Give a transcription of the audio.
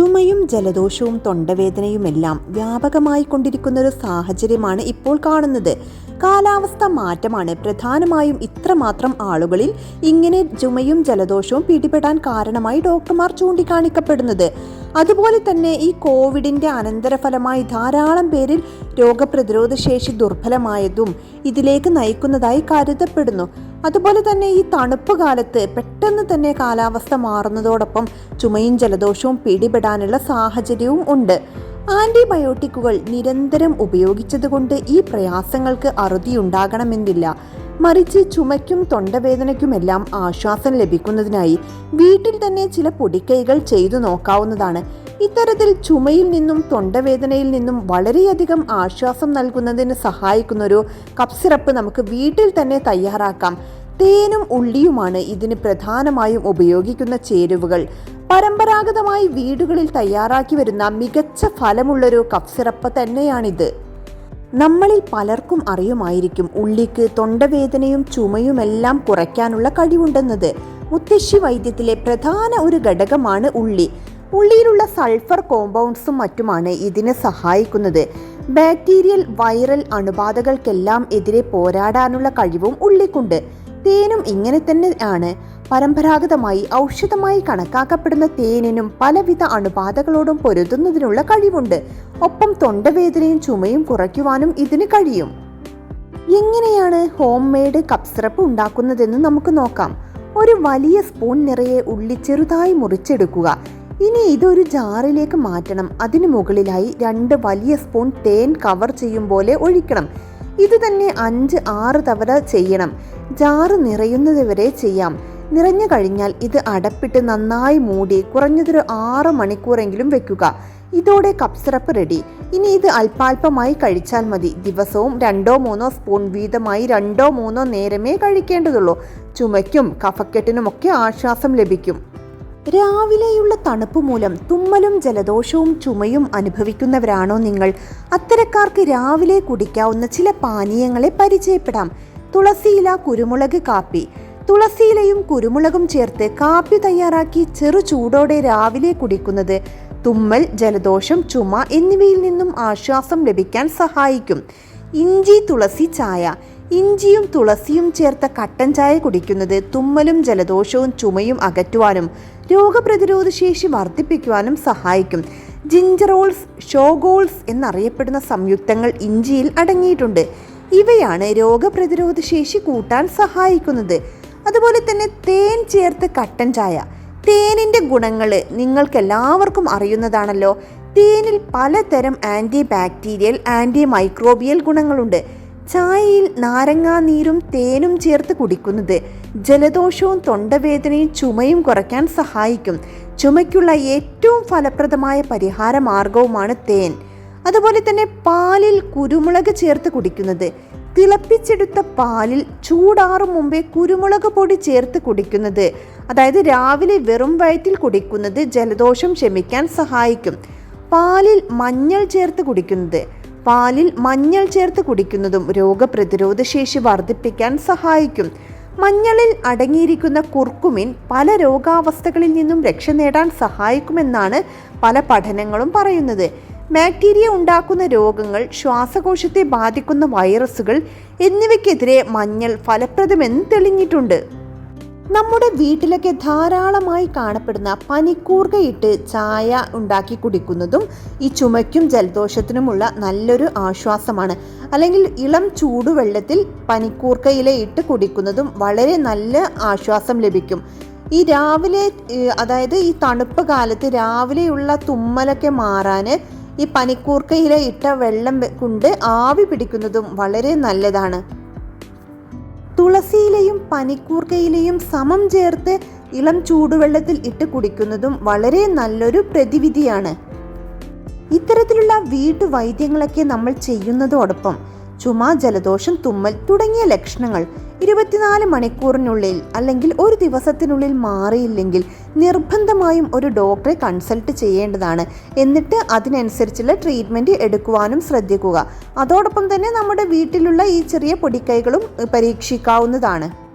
ചുമയും ജലദോഷവും തൊണ്ടവേദനയുമെല്ലാം വ്യാപകമായി കൊണ്ടിരിക്കുന്ന ഒരു സാഹചര്യമാണ് ഇപ്പോൾ കാണുന്നത്. കാലാവസ്ഥ മാറ്റമാണ്. പ്രധാനമായും ഇത്രമാത്രം ആളുകളിൽ ഇങ്ങനെ ചുമയും ജലദോഷവും പിടിപെടാൻ കാരണമായി ഡോക്ടർമാർ ചൂണ്ടിക്കാണിക്കപ്പെടുന്നത്. അതുപോലെ തന്നെ ഈ കോവിഡിന്റെ അനന്തരഫലമായി ധാരാളം പേരിൽ രോഗപ്രതിരോധ ശേഷി ദുർബലമായതും ഇതിലേക്ക് നയിക്കുന്നതായി കരുതപ്പെടുന്നു. അതുപോലെ തന്നെ ഈ തണുപ്പ് കാലത്ത് പെട്ടെന്ന് തന്നെ കാലാവസ്ഥ മാറുന്നതോടൊപ്പം ചുമയും ജലദോഷവും പിടിപെടാനുള്ള സാഹചര്യവും ഉണ്ട്. ആന്റിബയോട്ടിക്കുകൾ നിരന്തരം ഉപയോഗിച്ചതുകൊണ്ട് ഈ പ്രയാസങ്ങൾക്ക് അറുതിയുണ്ടാകണമെന്നില്ല. മറിച്ച് ചുമയ്ക്കും തൊണ്ടവേദനയ്ക്കുമെല്ലാം ആശ്വാസം ലഭിക്കുന്നതിനായി വീട്ടിൽ തന്നെ ചില പൊടിക്കൈകൾ ചെയ്തു നോക്കാവുന്നതാണ്. ഇത്തരത്തിൽ ചുമയിൽ നിന്നും തൊണ്ടവേദനയിൽ നിന്നും വളരെയധികം ആശ്വാസം നൽകുന്നതിന് സഹായിക്കുന്നൊരു കപ്സിറപ്പ് നമുക്ക് വീട്ടിൽ തന്നെ തയ്യാറാക്കാം. തേനും ഉള്ളിയുമാണ് ഇതിന് പ്രധാനമായും ഉപയോഗിക്കുന്ന ചേരുവകൾ. പരമ്പരാഗതമായി വീടുകളിൽ തയ്യാറാക്കി വരുന്ന മികച്ച ഫലമുള്ളൊരു കഫ്സിറപ്പ് സിറപ്പ് തന്നെയാണിത്. നമ്മളിൽ പലർക്കും അറിയുമായിരിക്കും ഉള്ളിക്ക് തൊണ്ടവേദനയും ചുമയുമെല്ലാം കുറയ്ക്കാനുള്ള കഴിവുണ്ടെന്നത്. മുത്തശ്ശി വൈദ്യത്തിലെ പ്രധാന ഒരു ഘടകമാണ് ഉള്ളി. ഉള്ളിയിലുള്ള സൾഫർ കോമ്പൗണ്ട്സും മറ്റുമാണ് ഇതിനെ സഹായിക്കുന്നത്. ബാക്ടീരിയൽ വൈറൽ അണുബാധകൾക്കെല്ലാം എതിരെ പോരാടാനുള്ള കഴിവും ഉള്ളിക്കുണ്ട്. തേനും ഇങ്ങനെ തന്നെ ആണ്. പരമ്പരാഗതമായി ഔഷധമായി കണക്കാക്കപ്പെടുന്ന തേനിനും പലവിധ അണുബാധകളോടും പൊരുതുന്നതിനുള്ള കഴിവുണ്ട്. ഒപ്പം തൊണ്ടവേദനയും ചുമയും കുറയ്ക്കുവാനും ഇതിന് കഴിയും. എങ്ങനെയാണ് ഹോം മെയ്ഡ് കപ്പ് സിറപ്പ് ഉണ്ടാക്കുന്നതെന്ന് നമുക്ക് നോക്കാം. ഒരു വലിയ സ്പൂൺ നിറയെ ഉള്ളി ചെറുതായി മുറിച്ചെടുക്കുക. ഇനി ഇതൊരു ജാറിലേക്ക് മാറ്റണം. അതിനു മുകളിലായി രണ്ട് വലിയ സ്പൂൺ തേൻ കവർ ചെയ്യും പോലെ ഒഴിക്കണം. ഇത് തന്നെ അഞ്ച് ആറ് തവണ ചെയ്യണം. ജാറ് നിറയുന്നത് വരെ ചെയ്യാം. നിറഞ്ഞു കഴിഞ്ഞാൽ ഇത് അടപ്പിട്ട് നന്നായി മൂടി കുറഞ്ഞതൊരു ആറ് മണിക്കൂറെങ്കിലും വെക്കുക. ഇതോടെ കപ്പ് സിറപ്പ് റെഡി ഇനി ഇത് അല്പാൽപമായി കഴിച്ചാൽ മതി. ദിവസവും രണ്ടോ മൂന്നോ സ്പൂൺ വീതമായി രണ്ടോ മൂന്നോ നേരമേ കഴിക്കേണ്ടതുള്ളൂ. ചുമയ്ക്കും കഫക്കെട്ടിനുമൊക്കെ ആശ്വാസം ലഭിക്കും. രാവിലെയുള്ള തണുപ്പ് മൂലം തുമ്മലും ജലദോഷവും ചുമയും അനുഭവിക്കുന്നവരാണോ നിങ്ങൾ? അത്തരക്കാർക്ക് രാവിലെ കുടിക്കാവുന്ന ചില പാനീയങ്ങളെ പരിചയപ്പെടാം. തുളസിയില കുരുമുളക് കാപ്പി. തുളസിയിലയും കുരുമുളകും ചേർത്ത് കാപ്പി തയ്യാറാക്കി ചെറു ചൂടോടെ രാവിലെ കുടിക്കുന്നത് തുമ്മൽ ജലദോഷം ചുമ എന്നിവയിൽ നിന്നും ആശ്വാസം ലഭിക്കാൻ സഹായിക്കും. ഇഞ്ചി തുളസി ചായ. ഇഞ്ചിയും തുളസിയും ചേർത്ത കട്ടൻ ചായ കുടിക്കുന്നത് തുമ്മലും ജലദോഷവും ചുമയും അകറ്റുവാനും രോഗപ്രതിരോധ ശേഷി വർദ്ധിപ്പിക്കുവാനും സഹായിക്കും. ജിഞ്ചറോൾസ് ഷോഗോൾസ് എന്നറിയപ്പെടുന്ന സംയുക്തങ്ങൾ ഇഞ്ചിയിൽ അടങ്ങിയിട്ടുണ്ട്. ഇവയാണ് രോഗപ്രതിരോധ ശേഷി കൂട്ടാൻ സഹായിക്കുന്നത്. അതുപോലെ തന്നെ തേൻ ചേർത്ത് കട്ടൻ ചായ. തേനിന്റെ ഗുണങ്ങൾ നിങ്ങൾക്കെല്ലാവർക്കും അറിയുന്നതാണല്ലോ. തേനിൽ പലതരം ആന്റി ബാക്ടീരിയൽ ആന്റി മൈക്രോബിയൽ ഗുണങ്ങളുണ്ട്. ചായയിൽ നാരങ്ങാനീരും തേനും ചേർത്ത് കുടിക്കുന്നത് ജലദോഷവും തൊണ്ടവേദനയും ചുമയും കുറയ്ക്കാൻ സഹായിക്കും. ചുമയ്ക്കുള്ള ഏറ്റവും ഫലപ്രദമായ പരിഹാര മാർഗവുമാണ് തേൻ. അതുപോലെ തന്നെ പാലിൽ കുരുമുളക് ചേർത്ത് കുടിക്കുന്നത്. തിളപ്പിച്ചെടുത്ത പാലിൽ ചൂടാറും മുമ്പേ കുരുമുളക് പൊടി ചേർത്ത് കുടിക്കുന്നത്. അതായത് രാവിലെ വെറും വയറ്റിൽ കുടിക്കുന്നത് ജലദോഷം ക്ഷമിക്കാൻ സഹായിക്കും. പാലിൽ മഞ്ഞൾ ചേർത്ത് കുടിക്കുന്നത്. പാലിൽ മഞ്ഞൾ ചേർത്ത് കുടിക്കുന്നതും രോഗപ്രതിരോധ ശേഷി വർദ്ധിപ്പിക്കാൻ സഹായിക്കും. മഞ്ഞളിൽ അടങ്ങിയിരിക്കുന്ന കുർക്കുമിൻ പല രോഗാവസ്ഥകളിൽ നിന്നും രക്ഷ നേടാൻ സഹായിക്കുമെന്നാണ് പല പഠനങ്ങളും പറയുന്നത്. ബാക്ടീരിയ ഉണ്ടാക്കുന്ന രോഗങ്ങൾ ശ്വാസകോശത്തെ ബാധിക്കുന്ന വൈറസുകൾ എന്നിവയ്ക്കെതിരെ മഞ്ഞൾ ഫലപ്രദമെന്ന് തെളിഞ്ഞിട്ടുണ്ട്. നമ്മുടെ വീട്ടിലൊക്കെ ധാരാളമായി കാണപ്പെടുന്ന പനിക്കൂർക്കയിട്ട് ചായ ഉണ്ടാക്കി കുടിക്കുന്നതും ഈ ചുമയ്ക്കും ജലദോഷത്തിനുമുള്ള നല്ലൊരു ആശ്വാസമാണ്. അല്ലെങ്കിൽ ഇളം ചൂടുവെള്ളത്തിൽ പനിക്കൂർക്കയില ഇട്ട് കുടിക്കുന്നതും വളരെ നല്ല ആശ്വാസം ലഭിക്കും. ഈ രാവിലെ അതായത് ഈ തണുപ്പ് കാലത്ത് രാവിലെയുള്ള തുമ്മലൊക്കെ മാറാൻ ഈ പനിക്കൂർക്കയില ഇട്ട വെള്ളം കൊണ്ട് ആവി പിടിക്കുന്നതും വളരെ നല്ലതാണ്. തുളസിയിലയും പനിക്കൂർക്കയിലെയും സമം ചേർത്ത് ഇളം ചൂടുവെള്ളത്തിൽ ഇട്ട് കുടിക്കുന്നതും വളരെ നല്ലൊരു പ്രതിവിധിയാണ്. ഇത്തരത്തിലുള്ള വീട്ടുവൈദ്യങ്ങളൊക്കെ നമ്മൾ ചെയ്യുന്നതോടൊപ്പം ചുമ ജലദോഷം തുമ്മൽ തുടങ്ങിയ ലക്ഷണങ്ങൾ ഇരുപത്തിനാല് മണിക്കൂറിനുള്ളിൽ അല്ലെങ്കിൽ ഒരു ദിവസത്തിനുള്ളിൽ മാറിയില്ലെങ്കിൽ നിർബന്ധമായും ഒരു ഡോക്ടറെ കൺസൾട്ട് ചെയ്യേണ്ടതാണ്. എന്നിട്ട് അതിനനുസരിച്ചുള്ള ട്രീറ്റ്മെന്റ് എടുക്കുവാനും ശ്രദ്ധിക്കുക. അതോടൊപ്പം തന്നെ നമ്മുടെ വീട്ടിലുള്ള ഈ ചെറിയ പൊടിക്കൈകളും പരീക്ഷിക്കാവുന്നതാണ്.